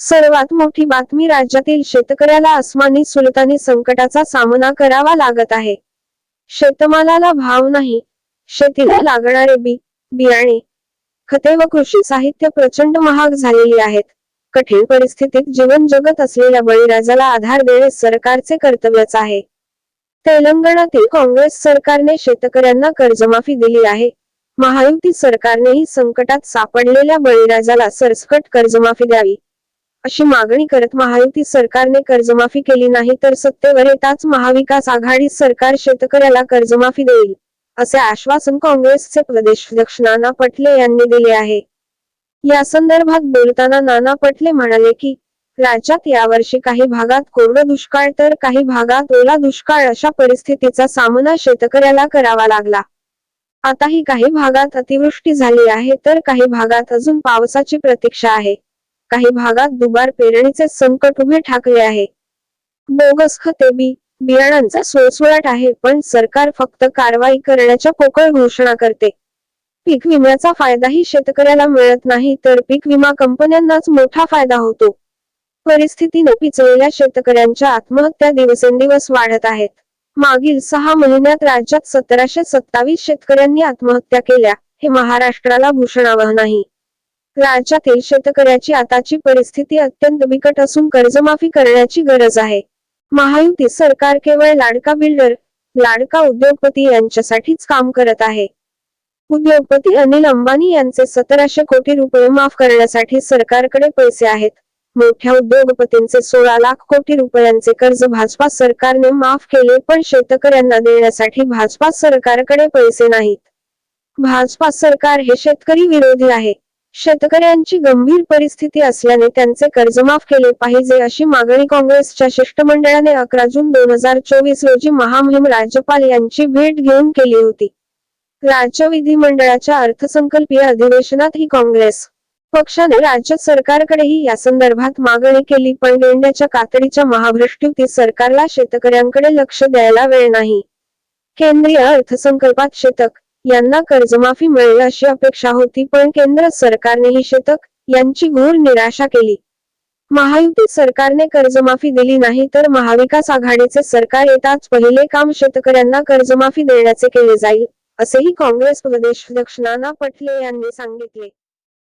सर्वात मोठी बातमी राज्यातील शेतकऱ्याला अस्मानी सुलतानी संकटाचा सामना करावा लागत आहे. शेतमालाला भाव नाही शेतीला लागणारे बी बियाणे खते व कृषी साहित्य प्रचंड महाग झालेली आहेत. कठीण परिस्थितीत जीवन जगत असलेल्या बळीराजाला आधार देणे सरकारचे कर्तव्यच आहे. तेलंगणातील काँग्रेस सरकारने शेतकऱ्यांना कर्जमाफी दिली आहे. महायुती सरकारनेही संकटात सापडलेल्या बळीराजाला सरसकट कर्जमाफी द्यावी. अशी मागणी करत महायुती सरकारने कर्जमाफी केली नाही तर सत्तेवर येताच महाविकास आघाडी सरकार शेतकऱ्याला कर्जमाफी देईल असे आश्वासन काँग्रेसचे प्रदेशाध्यक्ष नाना पटले यांनी दिले आहे. या संदर्भात बोलताना नाना पटले म्हणाले की राज्यात यावर्षी काही भागात कोरडं दुष्काळ तर काही भागात ओला दुष्काळ अशा परिस्थितीचा सामना शेतकऱ्याला करावा लागला. आताही काही भागात अतिवृष्टी झाली आहे तर काही भागात अजून पावसाची प्रतीक्षा आहे. काही भागात दुबार पेरणीचे संकट उभे ठाकले आहे. बोगस खते बी बियाणांचा सोळसुळाट आहे पण सरकार फक्त कारवाई करण्याच्या पोकळ घोषणा करते. पीक विम्याचा फायदाही शेतकऱ्याला मिळत नाही तर पीक विमा कंपन्यांनाच मोठा फायदा होतो. परिस्थितीने पिचलेल्या शेतकऱ्यांच्या आत्महत्या दिवसेंदिवस वाढत आहेत. मागील सहा महिन्यात राज्यात सतराशे सत्तावीस शेतकऱ्यांनी आत्महत्या केल्या हे महाराष्ट्राला भूषणावह नाही. राज्यातील शेतकऱ्याची आताची परिस्थिती अत्यंत बिकट असून कर्जमाफी करण्याची गरज आहे. महायुती सरकार केवळ लाडका बिल्डर लाडका उद्योगपती यांच्यासाठीच काम करत आहे. उद्योगपती अनिल अंबानी यांचे सतराशे कोटी रुपये माफ करण्यासाठी सरकारकडे पैसे आहेत. मोठ्या उद्योगपतींचे सोळा लाख कोटी रुपयांचे कर्ज भाजपा सरकारने माफ केले पण शेतकऱ्यांना देण्यासाठी भाजपा सरकारकडे पैसे नाहीत. भाजपा सरकार हे शेतकरी विरोधी आहे. शेतकऱ्यांची गंभीर परिस्थिती असल्याने त्यांचे कर्ज माफ केले पाहिजे अशी मागणी काँग्रेसच्या शिष्टमंडळाने अकरा जून दोन हजार चोवीस रोजी महामहिम राज्यपाल यांची भेट घेऊन केली होती. राज्य विधिमंडळाच्या अर्थसंकल्पीय अधिवेशनात ही काँग्रेस पक्षाने राज्य सरकारकडेही या संदर्भात मागणी केली पण गेंड्याच्या कातडीच्या महाभ्रष्ट सरकारला शेतकऱ्यांकडे लक्ष द्यायला वेळ नाही. केंद्रीय अर्थसंकल्पात शेतक यांना कर्जमाफी मिळेल अशी अपेक्षा होती पण केंद्र सरकारनेही शेतक यांची घोर निराशा केली. महायुती सरकारने कर्जमाफी दिली नाही तर महाविकास आघाडीचे सरकार येताच पहिले काम शेतकऱ्यांना कर्जमाफी देण्याचे केले जाईल असेही काँग्रेस प्रदेशाध्यक्ष नाना पटले यांनी सांगितले.